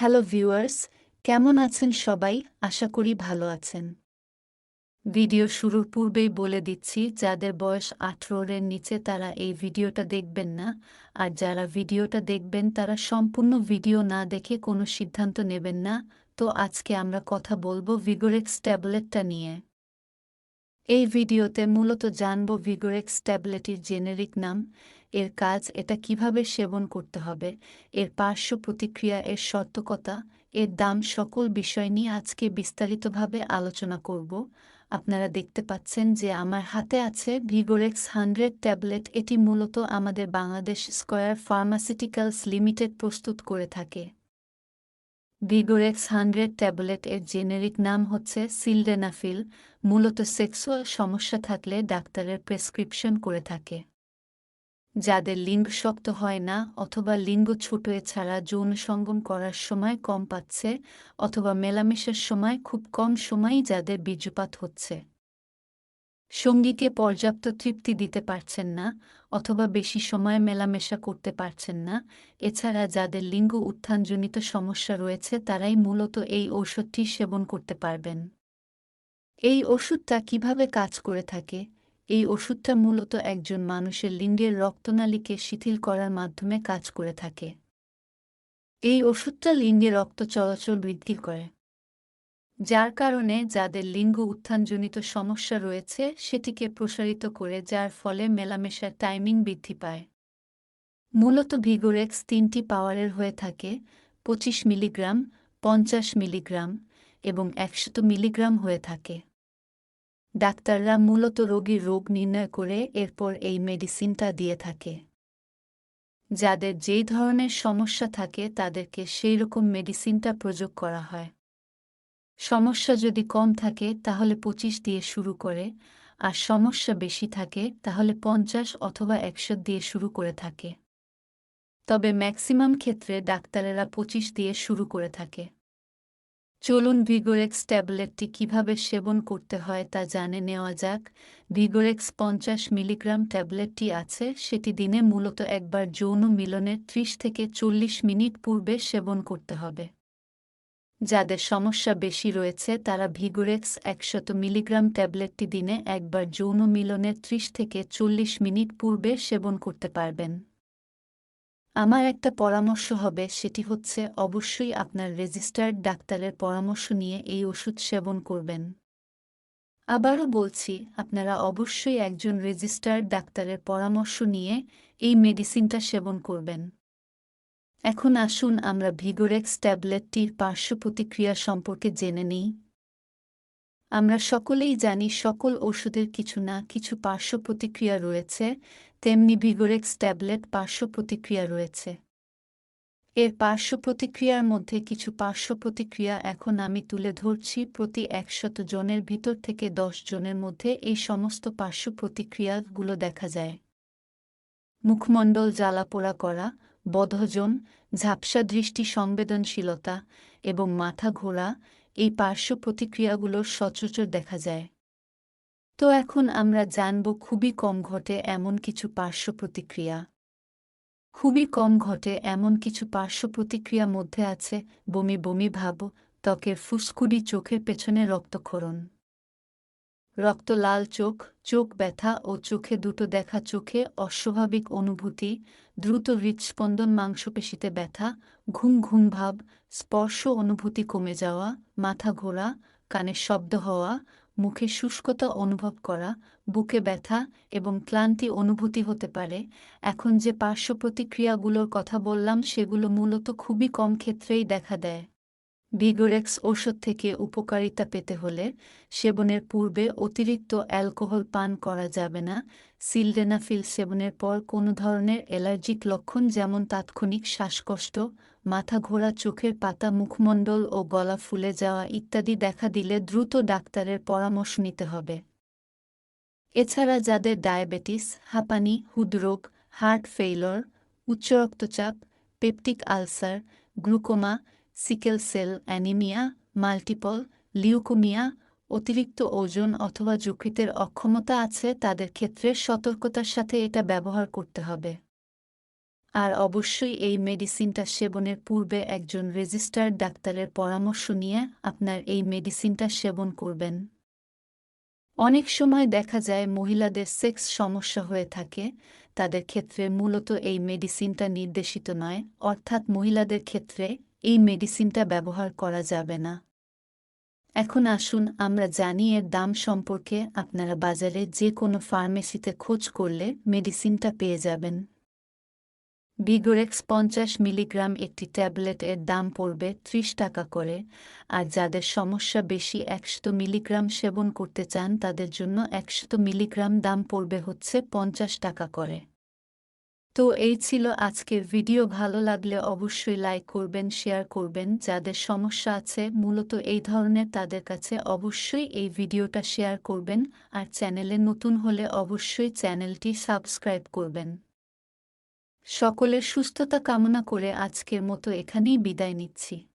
Hello viewers, কেমন আছেন সবাই? আশা করি ভালো আছেন। ভিডিও শুরুর পূর্বেই বলে দিচ্ছি, যাদের বয়স আঠেরোর নিচে তারা এই ভিডিওটা দেখবেন না। আর যারা ভিডিওটা দেখবেন, তারা সম্পূর্ণ ভিডিও না দেখে কোনো সিদ্ধান্ত নেবেন না। তো আজকে আমরা কথা বলব ভিগোরেক্স ট্যাবলেটটা নিয়ে। এই ভিডিওতে মূলত জানব ভিগোরেক্স ট্যাবলেটের জেনেরিক নাম। এর কাজ এটা কীভাবে সেবন করতে হবে, এর পার্শ্ব প্রতিক্রিয়া, এর সত্যকতা এর দাম সকল বিষয় নিয়ে আজকে বিস্তারিতভাবে আলোচনা করব। আপনারা দেখতে পাচ্ছেন যে আমার হাতে আছে ভিগোরেক্স হান্ড্রেড ট্যাবলেট। এটি মূলত আমাদের বাংলাদেশ স্কয়ার ফার্মাসিউটিক্যালস লিমিটেড প্রস্তুত করে থাকে। ভিগোরেক্স হান্ড্রেড ট্যাবলেট এর জেনেরিক নাম হচ্ছে সিলডেনাফিল। মূলত সেক্সুয়াল সমস্যা থাকলে ডাক্তারের প্রেসক্রিপশন করে থাকে। যাদের লিঙ্গ শক্ত হয় না অথবা লিঙ্গ ছোট এছাড়া যৌন সঙ্গম করার সময় কম পাচ্ছে অথবা মেলামেশার সময় খুব কম সময়ই যাদের বীর্যপাত হচ্ছে। সঙ্গীকে পর্যাপ্ত তৃপ্তি দিতে পারছেন না অথবা বেশি সময় মেলামেশা করতে পারছেন না। এছাড়া যাদের লিঙ্গ উত্থানজনিত সমস্যা রয়েছে তারাই মূলত এই ঔষধটি সেবন করতে পারবেন। এই ওষুধটা কীভাবে কাজ করে থাকে? এই ওষুধটা মূলত একজন মানুষের লিঙ্গের রক্তনালীকে শিথিল করার মাধ্যমে কাজ করে থাকে। এই ওষুধটা লিঙ্গে রক্ত চলাচল বৃদ্ধি করে, যার কারণে যাদের লিঙ্গ উত্থানজনিত সমস্যা রয়েছে সেটিকে প্রসারিত করে, যার ফলে মেলামেশার টাইমিং বৃদ্ধি পায়। মূলত ভিগোরেক্স তিনটি পাওয়ারের হয়ে থাকে, পঁচিশ মিলিগ্রাম, পঞ্চাশ মিলিগ্রাম এবং একশত মিলিগ্রাম হয়ে থাকে। ডাক্তাররা মূলত রোগীর রোগ নির্ণয় করে এরপর এই মেডিসিনটা দিয়ে থাকে। যাদের যেই ধরনের সমস্যা থাকে, তাদেরকে সেই রকম মেডিসিনটা প্রয়োগ করা হয়। সমস্যা যদি কম থাকে, তাহলে পঁচিশ দিয়ে শুরু করে, আর সমস্যা বেশি থাকে, তাহলে পঞ্চাশ অথবা একশো দিয়ে শুরু করে থাকে। তবে ম্যাক্সিমাম ক্ষেত্রে ডাক্তারেরা পঁচিশ দিয়ে শুরু করে থাকে। চলুন ভিগোরেক্স ট্যাবলেটটি কীভাবে সেবন করতে হয় তা জানে নেওয়া যাক। ভিগোরেক্স পঞ্চাশ মিলিগ্রাম ট্যাবলেটটি আছে, সেটি দিনে মূলত একবার যৌন মিলনের ত্রিশ থেকে চল্লিশ মিনিট পূর্বে সেবন করতে হবে। যাদের সমস্যা বেশি রয়েছে, তারা ভিগোরেক্স একশত মিলিগ্রাম ট্যাবলেটটি দিনে একবার যৌন মিলনের ত্রিশ থেকে চল্লিশ মিনিট পূর্বে সেবন করতে পারবেন। আমার একটা পরামর্শ হবে, সেটি হচ্ছে অবশ্যই আপনার রেজিস্টার্ড ডাক্তারের পরামর্শ নিয়ে এই ওষুধ সেবন করবেন। আবারও বলছি, আপনারা অবশ্যই একজন রেজিস্টার্ড ডাক্তারের পরামর্শ নিয়ে এই মেডিসিনটা সেবন করবেন। এখন আসুন আমরা ভিগোরেক্স ট্যাবলেটটির পার্শ্ব প্রতিক্রিয়া সম্পর্কে জেনে নিই। আমরা সকলেই জানি সকল ওষুধের কিছু না কিছু পার্শ্ব প্রতিক্রিয়া রয়েছে তেমনি ভিগোরেক্স ট্যাবলেট পার্শ্ব প্রতিক্রিয়া রয়েছে। এর পার্শ্ব প্রতিক্রিয়ার মধ্যে কিছু পার্শ্ব প্রতিক্রিয়া এখন আমি তুলে ধরছি প্রতি একশত জনের ভিতর থেকে দশ জনের মধ্যে এই সমস্ত পার্শ্ব প্রতিক্রিয়াগুলো দেখা যায়। মুখমণ্ডল জ্বালাপোড়া করা বধজন ঝাপসা দৃষ্টি সংবেদনশীলতা এবং মাথা ঘোরা, এই পার্শ্ব প্রতিক্রিয়াগুলোর সচরাচর দেখা যায়। তো এখন আমরা জানব খুবই কম ঘটে এমন কিছু পার্শ্ব প্রতিক্রিয়া। খুবই কম ঘটে এমন কিছু পার্শ্ব প্রতিক্রিয়া মধ্যে আছে, বমি বমি ভাব, ত্বকের ফুসকুড়ি, চোখের পেছনে রক্তক্ষরণ। রক্ত লাল চোখ চোখ ব্যথা ও চোখে দুটো দেখা চোখে অস্বাভাবিক অনুভূতি, দ্রুত হৃৎস্পন্দন, মাংসপেশিতে ব্যথা, ঘুম ঘুম ভাব, স্পর্শ অনুভূতি কমে যাওয়া, মাথা ঘোরা, কানে শব্দ হওয়া মুখে শুষ্কতা অনুভব করা, বুকে ব্যথা এবং ক্লান্তি অনুভূতি হতে পারে। এখন যে পার্শ্ব প্রতিক্রিয়াগুলোর কথা বললাম, সেগুলো মূলত খুবই কম ক্ষেত্রেই দেখা দেয়। ভিগোরেক্স ওষুধ থেকে উপকারিতা পেতে হলে সেবনের পূর্বে অতিরিক্ত অ্যালকোহল পান করা যাবে না। সিলডেনাফিল সেবনের পর কোনো ধরনের অ্যালার্জিক লক্ষণ যেমন তাৎক্ষণিক শ্বাসকষ্ট মাথা ঘোরা, চোখের পাতা, মুখমণ্ডল ও গলা ফুলে যাওয়া ইত্যাদি দেখা দিলে দ্রুত ডাক্তারের পরামর্শ নিতে হবে। এছাড়া যাদের ডায়াবেটিস, হাঁপানি, হৃদরোগ, হার্ট ফেইলর, উচ্চ রক্তচাপ, peptic ulcer, glaucoma, sickle cell anaemia, multiple, leukaemia, অতিরিক্ত ওজন অথবা যকৃতের অক্ষমতা আছে তাদের ক্ষেত্রে সতর্কতার সাথে এটা ব্যবহার করতে হবে। আর অবশ্যই এই মেডিসিনটা সেবনের পূর্বে একজন রেজিস্টার্ড ডাক্তারের পরামর্শ নিয়ে আপনার এই মেডিসিনটা সেবন করবেন। অনেক সময় দেখা যায় মহিলাদের সেক্স সমস্যা হয়ে থাকে, তাদের ক্ষেত্রে মূলত এই মেডিসিনটা নির্দেশিত নয়, অর্থাৎ মহিলাদের ক্ষেত্রে এই মেডিসিনটা ব্যবহার করা যাবে না। এখন আসুন আমরা জানি এর দাম সম্পর্কে আপনারা বাজারে যে কোনো ফার্মেসিতে খোঁজ করলে মেডিসিনটা পেয়ে যাবেন। বিগোরেক্স পঞ্চাশ মিলিগ্রাম একটি ট্যাবলেট এর দাম পড়বে ত্রিশ টাকা করে, আর যাদের সমস্যা বেশি একশত মিলিগ্রাম সেবন করতে চান, তাদের জন্য একশত মিলিগ্রাম দাম পড়বে হচ্ছে পঞ্চাশ টাকা করে। তো এই ছিল আজকের ভিডিও, ভালো লাগলে অবশ্যই লাইক করবেন, শেয়ার করবেন। যাদের সমস্যা আছে, মূলত এই ধরনের, তাদের কাছে অবশ্যই এই ভিডিওটা শেয়ার করবেন, আর চ্যানেলে নতুন হলে অবশ্যই চ্যানেলটি সাবস্ক্রাইব করবেন। সকলের সুস্থতা কামনা করে আজকের মতো এখানেই বিদায় নিচ্ছি।